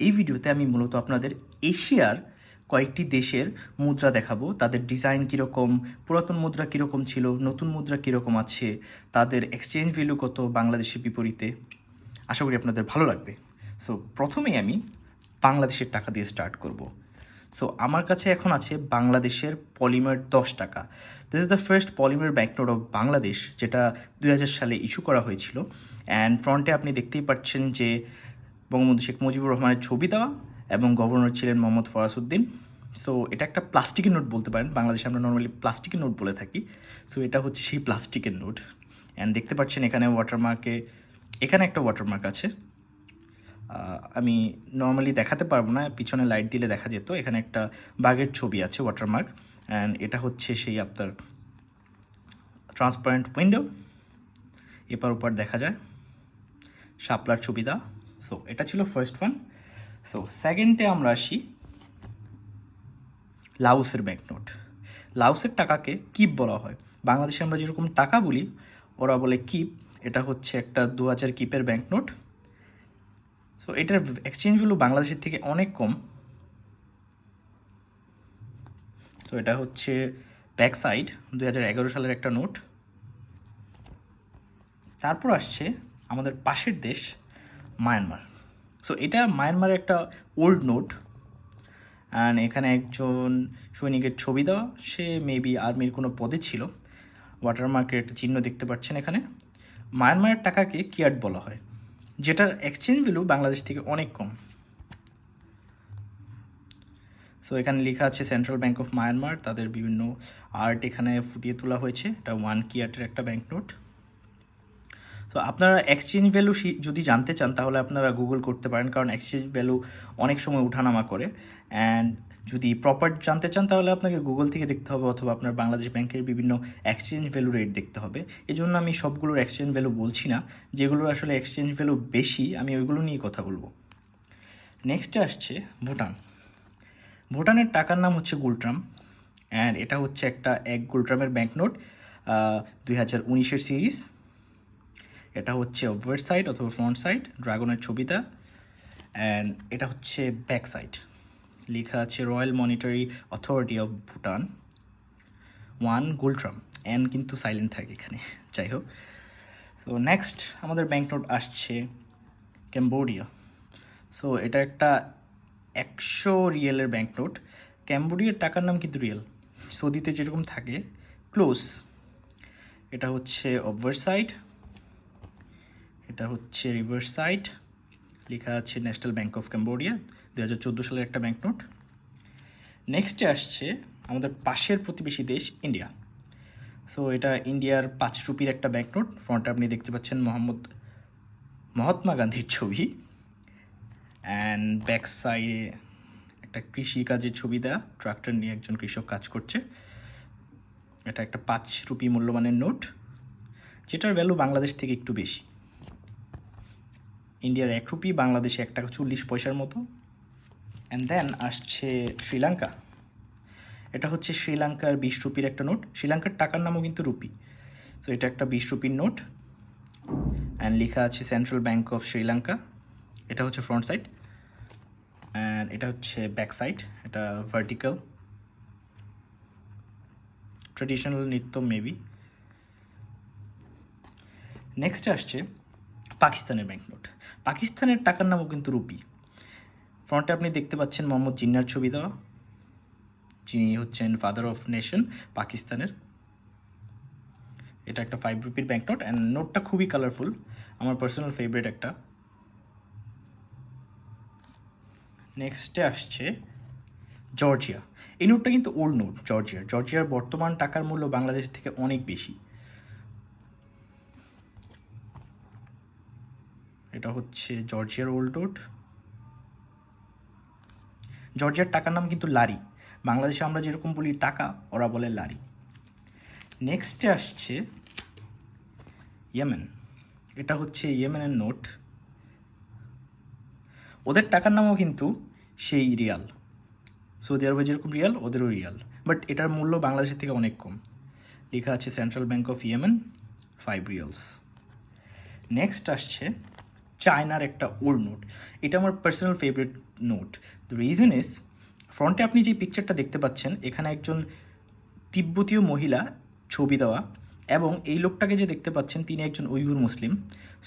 এই ভিডিওতে আমি মূলত আপনাদের এশিয়ার কয়েকটি দেশের মুদ্রা দেখাবো। তাদের ডিজাইন কীরকম, পুরাতন মুদ্রা কীরকম ছিল, নতুন মুদ্রা কীরকম আছে, তাদের এক্সচেঞ্জ ভ্যালু কত, বাংলাদেশের বিপরীতে। আশা করি আপনাদের ভালো লাগবে। সো প্রথমেই আমি বাংলাদেশের টাকা দিয়ে স্টার্ট করব। সো আমার কাছে এখন আছে বাংলাদেশের পলিমার দশ টাকা। This is the first polymer banknote of Bangladesh যেটা দু হাজার সালে ইস্যু করা হয়েছিল। অ্যান্ড ফ্রন্টে আপনি দেখতেই পাচ্ছেন যে বঙ্গবন্ধু শেখ মুজিবুর রহমানের ছবি দেওয়া এবং গভর্নর ছিলেন মোহাম্মদ ফরাসউদ্দিন। সো এটা একটা প্লাস্টিকের নোট বলতে পারেন। বাংলাদেশে আমরা নর্মালি প্লাস্টিকের নোট বলে থাকি। সো এটা হচ্ছে সেই প্লাস্টিকের নোট। অ্যান্ড দেখতে পাচ্ছেন এখানে ওয়াটারমার্কে এখানে একটা ওয়াটারমার্ক আছে। আমি নর্মালি দেখাতে পারব না। পিছনে লাইট দিলে দেখা যেত। এখানে একটা বাঘের ছবি আছে ওয়াটারমার্ক অ্যান্ড এটা হচ্ছে সেই আপনার ট্রান্সপারেন্ট উইন্ডো এপার ওপার দেখা যায়। শাপলার ছবি দেওয়া। সো এটা ছিল ফার্স্ট ওয়ান সো সেকেন্ডে আমরা আসি লাউসের ব্যাঙ্কনোট লাউসের টাকাকে কিপ বলা হয়। বাংলাদেশে আমরা যেরকম টাকা বলি, ওরা বলে কিপ এটা হচ্ছে একটা দু হাজার কিপের ব্যাঙ্কনোট সো এটার এক্সচেঞ্জ ভ্যালু বাংলাদেশের থেকে অনেক কম। সো এটা হচ্ছে ব্যাক সাইড দু হাজার এগারো সালের একটা নোট তারপর আসছে আমাদের পাশের দেশ মায়ানমার সো এটা মায়ানমারের একটা ওল্ড নোট অ্যান্ড এখানে একজন সৈনিকের ছবি দেওয়া, সে মেবি আর্মির কোনো পদে ছিল। ওয়াটারমার্কের একটা চিহ্ন দেখতে পাচ্ছেন এখানে। মায়ানমারের টাকাকে কিয়াট বলা হয়, যেটার এক্সচেঞ্জ ভ্যালু বাংলাদেশ থেকে অনেক কম। সো এখানে লেখা আছে সেন্ট্রাল ব্যাঙ্ক অফ মায়ানমার তাদের বিভিন্ন আর্ট এখানে ফুটিয়ে তোলা হয়েছে। এটা ওয়ান কিয়াটের একটা ব্যাঙ্ক নোট তো আপনারা এক্সচেঞ্জ ভ্যালু যদি জানতে চান, তাহলে আপনারা গুগল করতে পারেন, কারণ এক্সচেঞ্জ ভ্যালু অনেক সময় উঠানামা করে। অ্যান্ড যদি প্রপার জানতে চান, তাহলে আপনাকে গুগল থেকে দেখতে হবে, অথবা আপনার বাংলাদেশ ব্যাংকের বিভিন্ন এক্সচেঞ্জ ভ্যালু রেট দেখতে হবে। এই জন্য আমি সবগুলোর এক্সচেঞ্জ ভ্যালু বলছি না। যেগুলোর আসলে এক্সচেঞ্জ ভ্যালু বেশি, আমি ওইগুলো নিয়ে কথা বলব। নেক্সটে আসছে ভুটান। ভুটানের টাকার নাম হচ্ছে গুলট্রাম অ্যান্ড এটা হচ্ছে একটা এক গুলট্রামের ব্যাঙ্ক নোট দুই হাজার উনিশের সিরিজ এটা হচ্ছে ওভার সাইড অথবা ফ্রন্ট সাইড ড্রাগনের ছবিটা অ্যান্ড এটা হচ্ছে ব্যাক সাইড লেখা আছে royal monetary authority of Bhutan one ngultrum N কিন্তু সাইলেন্ট থাকে এখানে, যাই হোক। সো নেক্সট আমাদের ব্যাংক নোট আসছে ক্যাম্বোডিয়া সো এটা একটা একশো রিয়েলের ব্যাংক নোট ক্যাম্বোডিয়ার টাকার নাম কিন্তু রিয়েল সৌদিতে যেরকম থাকে ক্লোজ এটা হচ্ছে ওভার সাইড এটা হচ্ছে রিভার্স সাইড লেখা আছে ন্যাশনাল ব্যাঙ্ক অফ ক্যাম্বোডিয়া দু হাজার চোদ্দ সালের একটা ব্যাংক নোট নেক্সটে আসছে আমাদের পাশের প্রতিবেশী দেশ ইন্ডিয়া সো এটা ইন্ডিয়ার পাঁচ রুপির একটা ব্যাংক নোট ফ্রন্টে আপনি দেখতে পাচ্ছেন মোহাম্মদ মহাত্মা গান্ধীর ছবি। অ্যান্ড ব্যাক সাইডে একটা কৃষি কাজের ছবি দেওয়া ট্রাক্টর নিয়ে একজন কৃষক কাজ করছে। এটা একটা পাঁচ রুপি মূল্যমানের নোট যেটার ভ্যালু বাংলাদেশ থেকে একটু বেশি। ইন্ডিয়ার এক রুপি, বাংলাদেশে এক টাকা চল্লিশ পয়সার মতো। অ্যান্ড দেন আসছে শ্রীলঙ্কা। এটা হচ্ছে শ্রীলঙ্কার বিশ রুপির একটা নোট। শ্রীলঙ্কার টাকার নামও কিন্তু রুপি। সো এটা একটা বিশ রুপির নোট। অ্যান্ড লেখা আছে সেন্ট্রাল ব্যাঙ্ক অফ শ্রীলঙ্কা এটা হচ্ছে ফ্রন্ট সাইড অ্যান্ড এটা হচ্ছে ব্যাক সাইড এটা ভার্টিক্যাল ট্রেডিশনাল নৃত্য মেবি নেক্সটে আসছে পাকিস্তানের ব্যাংক নোট পাকিস্তানের টাকার নামও কিন্তু রুপি। ফ্রন্টে আপনি দেখতে পাচ্ছেন মোহাম্মদ জিন্নার ছবি দেওয়া। যিনি হচ্ছেন ফাদার অফ নেশন পাকিস্তানের। এটা একটা ফাইভ রুপির ব্যাংক নোট অ্যান্ড নোটটা খুবই কালারফুল আমার পার্সোনাল ফেভারিট একটা। নেক্সটে আসছে জর্জিয়া এই নোটটা কিন্তু ওল্ড নোট জর্জিয়ার জর্জিয়ার বর্তমান টাকার মূল্য বাংলাদেশ থেকে অনেক বেশি। এটা হচ্ছে জর্জিয়ার ওল্ড নোট জর্জিয়ার টাকার নাম কিন্তু লারি। বাংলাদেশে আমরা যেরকম বলি টাকা, ওরা বলে লারি। নেক্সটে আসছে ইয়েমেন এটা হচ্ছে ইয়েমেনের নোট। ওদের টাকার নামও কিন্তু সেই রিয়াল। সৌদি আরবে যেরকম রিয়াল, ওদেরও রিয়াল। বাট এটার মূল্য বাংলাদেশের থেকে অনেক কম। লেখা আছে central bank of Yemen five riyals next আসছে চায়নার একটা ওল্ড নোট। এটা আমার personal favourite note. The reason is ফ্রন্টে আপনি যে পিকচারটা দেখতে পাচ্ছেন, এখানে একজন তিব্বতীয় মহিলা ছবি দেওয়া এবং এই লোকটাকে যে দেখতে পাচ্ছেন, তিনি একজন উইগুর মুসলিম।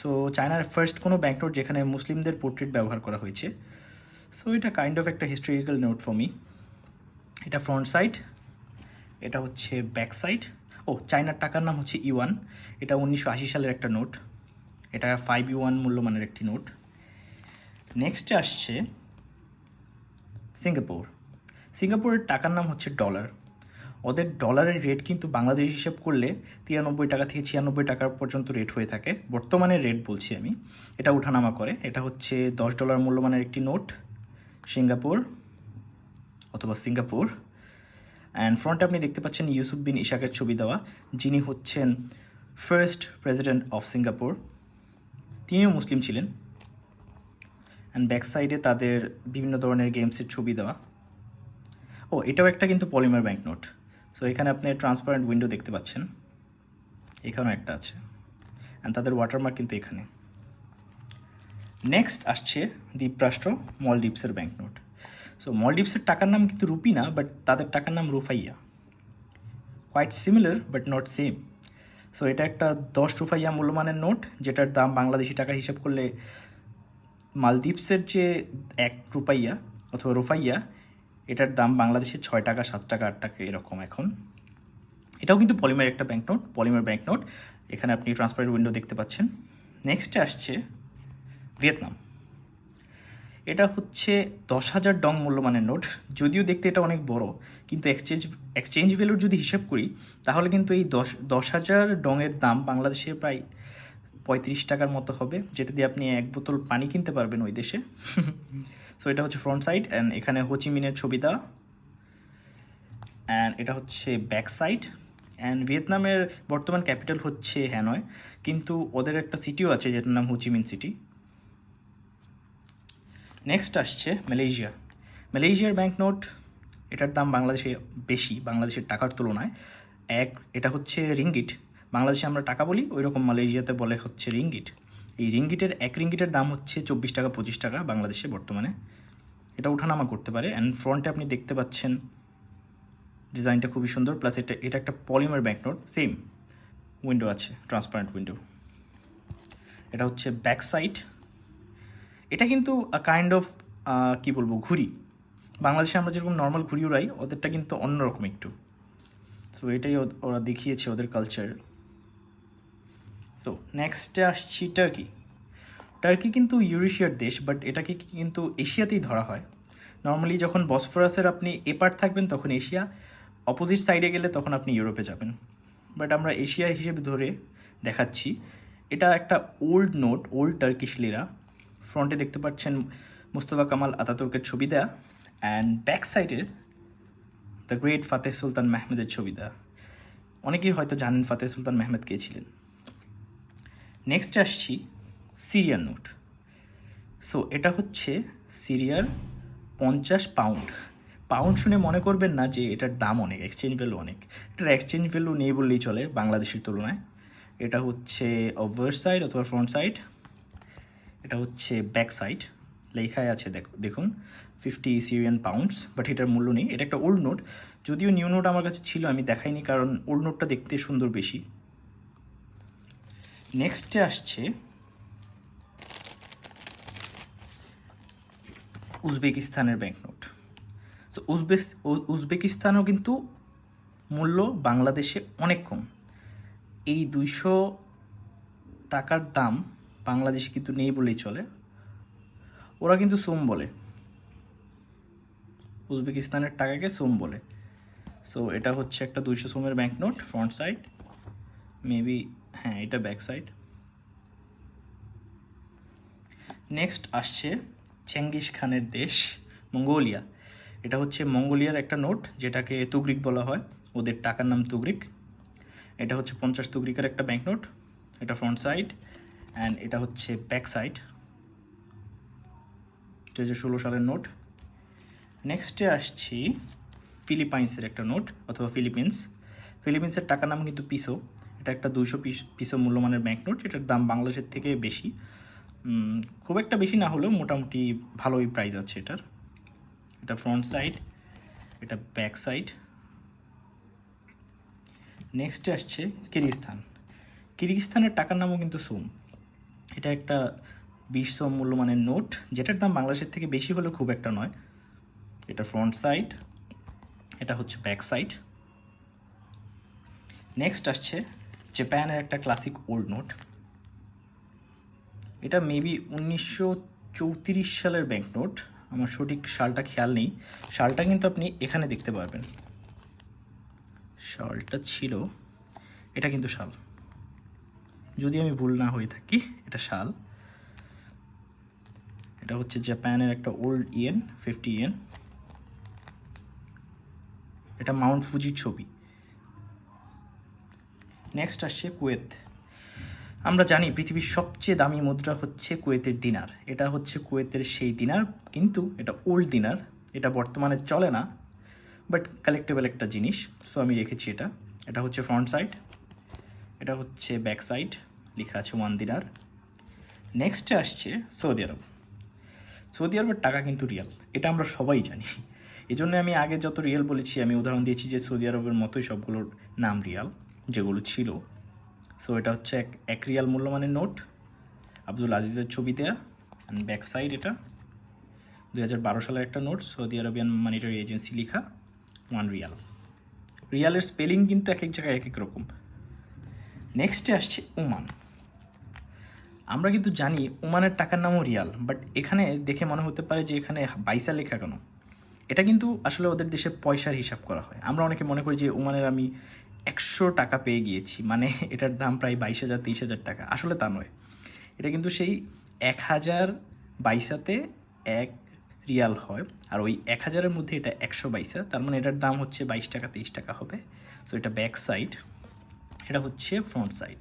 সো চায়নার ফার্স্ট কোনো ব্যাংক নোট যেখানে মুসলিমদের পোর্ট্রেট ব্যবহার করা হয়েছে। সো এটা কাইন্ড অফ একটা হিস্টোরিক্যাল নোট ফর মি এটা ফ্রন্ট সাইড এটা হচ্ছে ব্যাক সাইড ও চায়নার টাকার নাম হচ্ছে ইওয়ান এটা উনিশশো আশি সালের একটা নোট এটা ফাইভ ইউয়ান মূল্যমানের একটি নোট। নেক্সটে আসছে সিঙ্গাপুর সিঙ্গাপুরের টাকার নাম হচ্ছে ডলার ওদের ডলারের রেট কিন্তু বাংলাদেশ হিসেব করলে তিরানব্বই টাকা থেকে ছিয়ানব্বই টাকা পর্যন্ত রেট হয়ে থাকে। বর্তমানে রেট বলছি আমি। এটা ওঠানামা করে। এটা হচ্ছে দশ ডলার মূল্যমানের একটি নোট সিঙ্গাপুর অথবা সিঙ্গাপুর অ্যান্ড ফ্রন্টে আপনি দেখতে পাচ্ছেন ইউসুফ বিন ইশাকের ছবি দেওয়া, যিনি হচ্ছেন ফার্স্ট প্রেসিডেন্ট অফ সিঙ্গাপুর তিনিও মুসলিম ছিলেন। অ্যান্ড ব্যাক সাইডে তাদের বিভিন্ন ধরনের গেমসের ছবি দেওয়া। ও, এটাও একটা কিন্তু পলিমার ব্যাংক নোট সো এখানে আপনি ট্রান্সপারেন্ট উইন্ডো দেখতে পাচ্ছেন। এখানেও একটা আছে। অ্যান্ড তাদের ওয়াটারমার্ক কিন্তু এখানে। নেক্সট আসছে দ্বীপরাষ্ট্র মলদ্বীপসের ব্যাংক নোট সো মলদ্বীপসের টাকার নাম কিন্তু রুপি না বাট তাদের টাকার নাম rufiyaa. Quite similar but not same so এটা একটা দশ রুফাইয়া মূল্যমানের নোট, যেটার দাম বাংলাদেশি টাকা হিসাব করলে মালদ্বীপসের যে এক রুপাইয়া অথবা রুফাইয়া, এটার দাম বাংলাদেশে ছয় টাকা, সাত টাকা, আট টাকা এরকম এখন। এটাও কিন্তু পলিমার একটা bank note, polymer bank note. এখানে আপনি ট্রান্সপারেন্ট উইন্ডো দেখতে পাচ্ছেন। নেক্সটে আসছে ভিয়েতনাম। এটা হচ্ছে দশ হাজার ডং মূল্যমানের নোট। যদিও দেখতে এটা অনেক বড়, কিন্তু এক্সচেঞ্জ এক্সচেঞ্জ ভ্যালুর যদি হিসাব করি, তাহলে কিন্তু এই দশ দশ হাজার ডংয়ের দাম বাংলাদেশে প্রায় পঁয়ত্রিশ টাকার মতো হবে, যেটা দিয়ে আপনি এক বোতল পানি কিনতে পারবেন ওই দেশে। সো এটা হচ্ছে ফ্রন্ট সাইড অ্যান্ড এখানে হোচিমিনের ছবি দেওয়া। অ্যান্ড এটা হচ্ছে ব্যাক সাইড অ্যান্ড ভিয়েতনামের বর্তমান ক্যাপিটাল হচ্ছে হ্যানয়। কিন্তু ওদের একটা সিটিও আছে যেটার নাম Ho Chi Minh city next আসছে মালয়েশিয়া মালয়েশিয়ার ব্যাংক নোট এটার দাম বাংলাদেশে বেশি, বাংলাদেশের টাকার তুলনায়। এক, এটা হচ্ছে রিঙ্গিট বাংলাদেশে আমরা টাকা বলি ওই রকম মালয়েশিয়াতে বলে হচ্ছে রিঙ্গিট এই রিঙ্গিটের এক রিঙ্গিটের দাম হচ্ছে চব্বিশ টাকা, পঁচিশ টাকা বাংলাদেশে বর্তমানে। এটা ওঠানামা করতে পারে। অ্যান্ড ফ্রন্টে আপনি দেখতে পাচ্ছেন, ডিজাইনটা খুবই সুন্দর প্লাস এটা এটা একটা polymer bank note same window আছে ট্রান্সপারেন্ট উইন্ডো এটা হচ্ছে ব্যাক সাইড এটা কিন্তু কাইন্ড অফ কি বলব, ঘুড়ি। বাংলাদেশে আমরা যেরকম নর্মাল ঘুড়ি উড়াই ওদেরটা কিন্তু অন্যরকম একটু। সো এটাই ওরা দেখিয়েছে ওদের কালচার সো নেক্সটে আসছি টার্কি টার্কি কিন্তু ইউরেশিয়ার দেশ বাট এটাকে কিন্তু এশিয়াতেই ধরা হয়। নর্মালি যখন বসফরাসের আপনি এপার থাকবেন, তখন এশিয়া। অপোজিট সাইডে গেলে তখন আপনি ইউরোপে যাবেন। বাট আমরা এশিয়া হিসেবে ধরে দেখাচ্ছি। এটা একটা old note old Turkish lira ফ্রন্টে দেখতে পাচ্ছেন মুস্তফা কামাল আতাতুর্কের ছবি দেয়া অ্যান্ড ব্যাক সাইডে দ্য গ্রেট ফাতেহ সুলতান মেহমেদের ছবি দেয়া। অনেকেই হয়তো জানেন ফাতেহ সুলতান মেহমেদ কে ছিলেন। নেক্সট আসছি সিরিয়ার নোট সো এটা হচ্ছে সিরিয়ার পঞ্চাশ পাউন্ড পাউন্ড শুনে মনে করবেন না যে এটার দাম অনেক এক্সচেঞ্জ ভ্যালু অনেক। এটার এক্সচেঞ্জ ভ্যালু নেই বললেই চলে বাংলাদেশের তুলনায়। এটা হচ্ছে ওভার সাইড অথবা ফ্রন্ট সাইড এটা হচ্ছে ব্যাক সাইড লেখায় আছে দেখ- দেখুন ফিফটি সিরিয়ান পাউন্ডস বাট এটার মূল্য নেই। এটা একটা ওল্ড নোট যদিও নিউ নোট আমার কাছে ছিল, আমি দেখাইনি, কারণ ওল্ড নোটটা দেখতে সুন্দর বেশি। নেক্সটে আসছে উজবেকিস্তানের ব্যাংক নোট সো উজবেস, উ- উজবেকিস্তানও কিন্তু মূল্য বাংলাদেশে অনেক কম। এই দুইশো টাকার দাম বাংলাদেশে কিন্তু নেই বলেই চলে। ওরা কিন্তু সোম বলে। উজবেকিস্তানের টাকাকে সোম বলে। সো এটা হচ্ছে একটা দুইশো সোমের bank note front side maybe হ্যাঁ এটা ব্যাক সাইড নেক্সট আসছে চেঙ্গিস খানের দেশ, মঙ্গোলিয়া। এটা হচ্ছে মঙ্গোলিয়ার একটা নোট, যেটাকে তুগরিক বলা হয়। ওদের টাকার নাম তুগরিক। এটা হচ্ছে পঞ্চাশ তুগরিকের একটা ব্যাঙ্ক নোট এটা ফ্রন্ট সাইড অ্যান্ড এটা হচ্ছে ব্যাক সাইড দু ষোলো সালের নোট। নেক্সটে আসছি ফিলিপাইন্সের একটা নোট অথবা ফিলিপিন্স ফিলিপিন্সের টাকার নাম কিন্তু পিসো এটা একটা দুশো পিসো মূল্যমানের ব্যাংক নোট যেটার দাম বাংলাদেশের থেকে বেশি। খুব একটা বেশি না হলেও মোটামুটি ভালোই প্রাইস আছে এটার। এটা ফ্রন্ট সাইড এটা ব্যাক সাইড নেক্সটে আসছে কিরগিস্তান কিরগিস্তানের টাকার নামও কিন্তু সোম এটা একটা বিশ সোম মূল্যমানের নোট, যেটার দাম বাংলাদেশের থেকে বেশি হলেও খুব একটা নয়। এটা ফ্রন্ট সাইড এটা হচ্ছে ব্যাক সাইড নেক্সট আসছে জাপানের একটা ক্লাসিক ওল্ড নোট এটা মেবি উনিশশো চৌত্রিশ সালের ব্যাংক নোট আমার সঠিক সালটা খেয়াল নেই। সালটা কিন্তু আপনি এখানে দেখতে পারবেন। সালটা ছিল, এটা কিন্তু শাল যদি আমি ভুল না হয়ে থাকি, এটা শাল। এটা হচ্ছে জাপানের একটা ওল্ড ইয়েন, ফিফটি ইয়েন। এটা মাউন্ট ফুজির ছবি। নেক্সট আসছে কুয়েত। আমরা জানি পৃথিবীর সবচেয়ে দামি মুদ্রা হচ্ছে কুয়েতের দিনার এটা হচ্ছে কুয়েতের সেই দিনার কিন্তু এটা ওল্ড দিনার এটা বর্তমানে চলে না, বাট কালেক্টেবল একটা জিনিস সো আমি রেখেছি এটা। এটা হচ্ছে ফ্রন্ট সাইড। এটা হচ্ছে ব্যাক সাইড লেখা আছে ওয়ান দিনার নেক্সটে আসছে সৌদি আরব। সৌদি আরবের টাকা কিন্তু রিয়াল এটা আমরা সবাই জানি। এই জন্য আমি আগে যত রিয়েল বলেছি, আমি উদাহরণ দিয়েছি যে সৌদি আরবের মতোই সবগুলোর নাম রিয়াল যেগুলো ছিল। সো এটা হচ্ছে এক এক রিয়াল মূল্যমানের নোট। আব্দুল আজিজের ছবি দেয়া। অ্যান্ড ব্যাক সাইড এটা। দুই হাজার বারো সালের একটা note, Saudi Arabian monetary agency লেখা। ওয়ান রিয়াল রিয়ালের স্পেলিং কিন্তু এক এক জায়গায় এক এক রকম। নেক্সটে আসছে ওমান আমরা কিন্তু জানি ওমানের টাকার নামও রিয়াল বাট এখানে দেখে মনে হতে পারে যে এখানে বাইসা লেখা কেন? এটা কিন্তু আসলে ওদের দেশে পয়সার হিসাব করা হয়। আমরা অনেকে মনে করি যে ওমানের আমি একশো টাকা পেয়ে গিয়েছি মানে এটার দাম প্রায় বাইশ হাজার তেইশ হাজার টাকা। আসলে তা নয়। এটা কিন্তু সেই এক হাজার বাইসাতে এক রিয়াল হয়, আর ওই এক হাজারের মধ্যে এটা একশো বাইসা, তার মানে এটার দাম হচ্ছে বাইশ টাকা তেইশ টাকা হবে। সো এটা ব্যাক সাইড এটা হচ্ছে ফ্রন্ট সাইড